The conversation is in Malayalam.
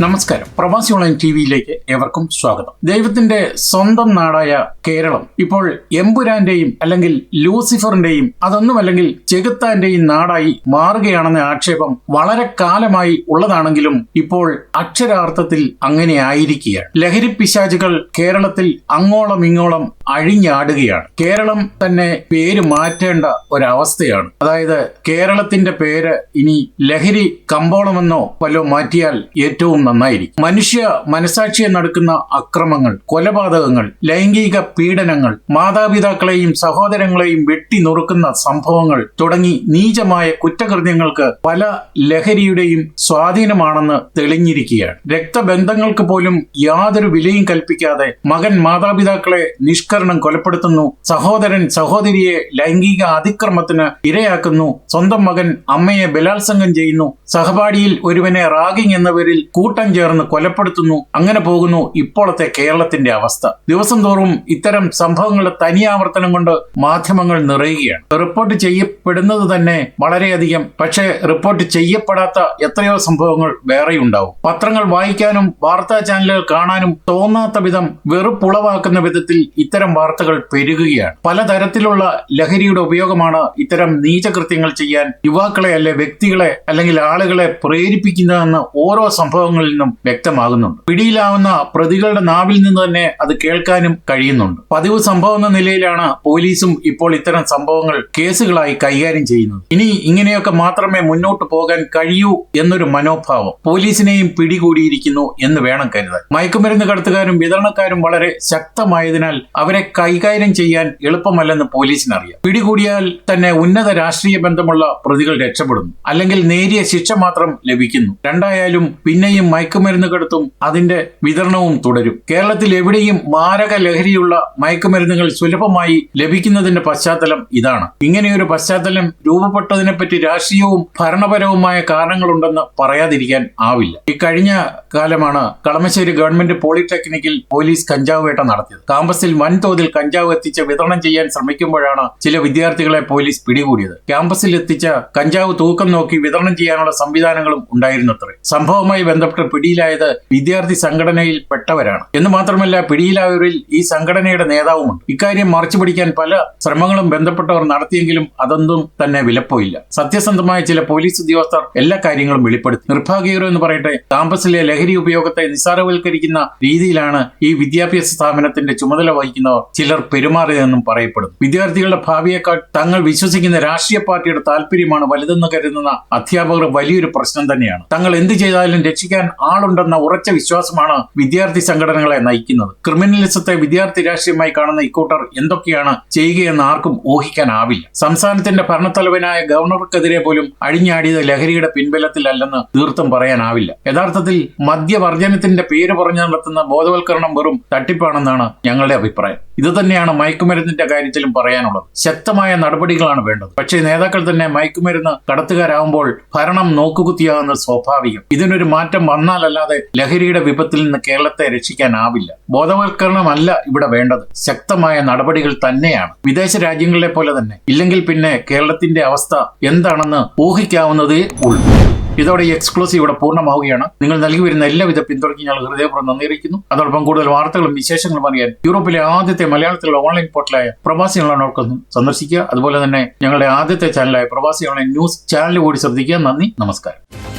നമസ്കാരം. പ്രവാസി ഓൺലൈൻ ടി വിയിലേക്ക് ഏവർക്കും സ്വാഗതം. ദൈവത്തിന്റെ സ്വന്തം നാടായ കേരളം ഇപ്പോൾ എമ്പുരാന്റെയും അല്ലെങ്കിൽ ലൂസിഫറിന്റെയും അതൊന്നുമല്ലെങ്കിൽ ചെകുത്താന്റെയും നാടായി മാറുകയാണെന്ന ആക്ഷേപം വളരെ കാലമായി ഉള്ളതാണെങ്കിലും ഇപ്പോൾ അക്ഷരാർത്ഥത്തിൽ അങ്ങനെ ആയിരിക്കുകയാണ്. ലഹരി പിശാചുകൾ കേരളത്തിൽ അങ്ങോളം ഇങ്ങോളം അഴിഞ്ഞാടുകയാണ്. കേരളം തന്നെ പേര് മാറ്റേണ്ട ഒരവസ്ഥയാണ്. അതായത് കേരളത്തിന്റെ പേര് ഇനി ലഹരി കമ്പോളമെന്നോ വല്ലോ മാറ്റിയാൽ ഏറ്റവും നന്നായിരിക്കും. മനുഷ്യ മനസാക്ഷിയെ നടക്കുന്ന അക്രമങ്ങൾ കൊലപാതകങ്ങൾ ലൈംഗിക പീഡനങ്ങൾ മാതാപിതാക്കളെയും സഹോദരങ്ങളെയും വെട്ടി നുറുക്കുന്ന സംഭവങ്ങൾ തുടങ്ങി നീചമായ കുറ്റകൃത്യങ്ങൾക്ക് പല ലഹരിയുടെയും സ്വാധീനമാണെന്ന് തെളിഞ്ഞിരിക്കുകയാണ്. രക്തബന്ധങ്ങൾക്ക് പോലും യാതൊരു വിലയും കൽപ്പിക്കാതെ മകൻ മാതാപിതാക്കളെ നിഷ്കരണം കൊലപ്പെടുത്തുന്നു സഹോദരൻ സഹോദരിയെ ലൈംഗിക അതിക്രമത്തിന് ഇരയാക്കുന്നു സ്വന്തം മകൻ അമ്മയെ ബലാത്സംഗം ചെയ്യുന്നു സഹപാഠിയിൽ ഒരുവനെ റാഗിംഗ് എന്നവരിൽ പേരിൽ കൂട്ടം ചേർന്ന് കൊലപ്പെടുത്തുന്നു അങ്ങനെ പോകുന്നു ഇപ്പോഴത്തെ കേരളത്തിന്റെ അവസ്ഥ. ദിവസം തോറും ഇത്തരം സംഭവങ്ങളുടെ തനിയാവർത്തനം കൊണ്ട് മാധ്യമങ്ങൾ നിറയുകയാണ്. റിപ്പോർട്ട് ചെയ്യപ്പെടുന്നത് തന്നെ വളരെയധികം പക്ഷേ റിപ്പോർട്ട് ചെയ്യപ്പെടാത്ത എത്രയോ സംഭവങ്ങൾ വേറെയുണ്ടാവും. പത്രങ്ങൾ വായിക്കാനും വാർത്താ ചാനലുകൾ കാണാനും തോന്നാത്ത വിധം വെറുപ്പുളവാക്കുന്ന വിധത്തിൽ ഇത്തരം വാർത്തകൾ പെരുകുകയാണ്. പലതരത്തിലുള്ള ലഹരിയുടെ ഉപയോഗമാണ് ഇത്തരം നീചകൃത്യങ്ങൾ ചെയ്യാൻ യുവാക്കളെ അല്ലെ വ്യക്തികളെ അല്ലെങ്കിൽ ആളുകളെ പ്രേരിപ്പിക്കുന്നതെന്ന് ഓരോ സംഭവങ്ങളിൽ നിന്നും വ്യക്തമാകുന്നുണ്ട്. പിടിയിലാവുന്ന പ്രതികളുടെ നാവിൽ നിന്ന് തന്നെ അത് കേൾക്കാനും കഴിയുന്നുണ്ട്. പതിവ് സംഭവം എന്ന നിലയിലാണ് പോലീസും ഇപ്പോൾ ഇത്തരം സംഭവങ്ങൾ കേസുകളായി കൈകാര്യം ചെയ്യുന്നത്. ഇനി ഇങ്ങനെയൊക്കെ മാത്രമേ മുന്നോട്ട് പോകാൻ കഴിയൂ എന്നൊരു മനോഭാവം പോലീസിനെയും പിടികൂടിയിരിക്കുന്നു എന്ന് വേണം കരുതാൻ. മയക്കുമരുന്ന് കടത്തുകാരും വിതരണക്കാരും വളരെ ശക്തമായതിനാൽ അവരെ കൈകാര്യം ചെയ്യാൻ എളുപ്പമല്ലെന്ന് പോലീസിനറിയാം. പിടികൂടിയാൽ തന്നെ ഉന്നത രാഷ്ട്രീയ ബന്ധമുള്ള പ്രതികൾ രക്ഷപ്പെടുന്നു. അല്ലെങ്കിൽ നേരിയ ശിക്ഷ മാത്രം ലഭിക്കുന്നു. രണ്ടായാലും പിന്നെയും മയക്കുമരുന്ന് കടത്തും അതിന്റെ വിതരണവും തുടരും. കേരളത്തിൽ എവിടെയും മാരക ലഹരിയുള്ള മയക്കുമരുന്നുകൾ സുലഭമായി ലഭിക്കുന്നതിന്റെ പശ്ചാത്തലം ഇതാണ്. ഇങ്ങനെയൊരു പശ്ചാത്തലം രൂപപ്പെട്ടതിനെപ്പറ്റി രാഷ്ട്രീയവും ഭരണപരവുമായ കാരണങ്ങളുണ്ടെന്ന് പറയാതിരിക്കാൻ ആവില്ല. ഇക്കഴിഞ്ഞ കഴിഞ്ഞ കാലമാണ് കളമശ്ശേരി ഗവൺമെന്റ് പോളിടെക്നിക്കിൽ പോലീസ് കഞ്ചാവ് വേട്ട നടത്തിയത്. ക്യാമ്പസിൽ വൻതോതിൽ കഞ്ചാവ് എത്തിച്ച് വിതരണം ചെയ്യാൻ ശ്രമിക്കുമ്പോഴാണ് ചില വിദ്യാർത്ഥികളെ പോലീസ് പിടികൂടിയത്. ക്യാമ്പസിൽ എത്തിച്ച കഞ്ചാവ് തൂക്കം നോക്കി വിതരണം ചെയ്യാനുള്ള സംവിധാനങ്ങളും ഉണ്ടായിരുന്നത്രേ. സംഭവവുമായി ബന്ധപ്പെട്ട് പിടിയിലായത് വിദ്യാർത്ഥി സംഘടനയിൽ പെട്ടവരാണ്. എന്ന് മാത്രമല്ല പിടിയിലായവരിൽ ഈ സംഘടനയുടെ നേതാവുമുണ്ട്. ഇക്കാര്യം മറച്ചു പിടിക്കാൻ പല ശ്രമങ്ങളും ബന്ധപ്പെട്ടവർ നടത്തിയെങ്കിലും അതൊന്നും തന്നെ വിലപ്പോയില്ല. സത്യസന്ധമായ ചില പോലീസ് ഉദ്യോഗസ്ഥർ എല്ലാ കാര്യങ്ങളും വെളിപ്പെടുത്തി. നിർഭാഗ്യകരം എന്ന് പറയട്ടെ കാമ്പസിലെ ലഹരി ഉപയോഗത്തെ നിസ്സാരവൽക്കരിക്കുന്ന രീതിയിലാണ് ഈ വിദ്യാഭ്യാസ സ്ഥാപനത്തിന്റെ ചുമതല വഹിക്കുന്നവർ ചിലർ പെരുമാറിയതെന്നും പറയപ്പെടുന്നു. വിദ്യാർത്ഥികളുടെ ഭാവിയേക്കാൾ തങ്ങൾ വിശ്വസിക്കുന്ന രാഷ്ട്രീയ പാർട്ടിയുടെ താല്പര്യമാണ് വലുതെന്ന് കരുതുന്ന അധ്യാപകർ വലിയൊരു പ്രശ്നം തന്നെയാണ്. തങ്ങൾ എന്ത് ചെയ്താലും രക്ഷിക്കാൻ ആളുണ്ടെന്ന ഉറച്ച വിശ്വാസമാണ് വിദ്യാർത്ഥി സംഘടനകളെ നയിക്കുന്നത്. ക്രിമിനലിസത്തെ വിദ്യാർത്ഥി രാഷ്ട്രീയമായി കാണുന്ന ഇക്കൂട്ടർ എന്തൊക്കെയാണ് ചെയ്യുകയെന്ന് ആർക്കും ഊഹിക്കാനാവില്ല. സംസ്ഥാനത്തിന്റെ ഭരണത്തലവനായ ഗവർണർക്കെതിരെ പോലും അഴിഞ്ഞാടിയത് ലഹരിയുടെ പിൻബലത്തിലല്ലെന്ന് തീർത്തും പറയാനാവില്ല. യഥാർത്ഥത്തിൽ മദ്യവർജനത്തിന്റെ പേര് പറഞ്ഞു നടത്തുന്ന ബോധവൽക്കരണം വെറും തട്ടിപ്പാണെന്നാണ് ഞങ്ങളുടെ അഭിപ്രായം. ഇത് തന്നെയാണ് മയക്കുമരുന്നിന്റെ കാര്യത്തിലും പറയാനുള്ളത്. ശക്തമായ നടപടികളാണ് വേണ്ടത്. പക്ഷേ നേതാക്കൾ തന്നെ മയക്കുമരുന്ന് കടത്തുകാരാകുമ്പോൾ ഭരണം നോക്കുകുത്തിയാകുന്നത് സ്വാഭാവികം. ഇതിനൊരു മാറ്റം വന്നാലല്ലാതെ ലഹരിയുടെ വിപത്തിൽ നിന്ന് കേരളത്തെ രക്ഷിക്കാനാവില്ല. ബോധവൽക്കരണമല്ല ഇവിടെ വേണ്ടത്. ശക്തമായ നടപടികൾ തന്നെയാണ്. വിദേശ രാജ്യങ്ങളിലെ പോലെ തന്നെ. ഇല്ലെങ്കിൽ പിന്നെ കേരളത്തിന്റെ അവസ്ഥ എന്താണെന്ന് ഊഹിക്കാവുന്നതേ ഉള്ളൂ. ഇതോടെ ഈ എക്സ്ക്ലൂസീവ് ഇവിടെ പൂർണമാവുകയാണ്. നിങ്ങൾ നൽകി വരുന്ന എല്ലാവിധ പിന്തുണയ്ക്ക് ഞങ്ങൾ ഹൃദയപൂർവം നന്ദി അറിയിക്കുന്നു. അതോടൊപ്പം കൂടുതൽ വാർത്തകളും വിശേഷങ്ങളും അറിയാൻ യൂറോപ്പിലെ ആദ്യത്തെ മലയാളത്തിലുള്ള ഓൺലൈൻ പോർട്ടലായ പ്രവാസി ഓൺലൈൻ സന്ദർശിക്കുക. അതുപോലെ തന്നെ ഞങ്ങളുടെ ആദ്യത്തെ ചാനലായ പ്രവാസി ഓൺലൈൻ ന്യൂസ് ചാനൽ കൂടി ശ്രദ്ധിക്കുക. നന്ദി. നമസ്കാരം.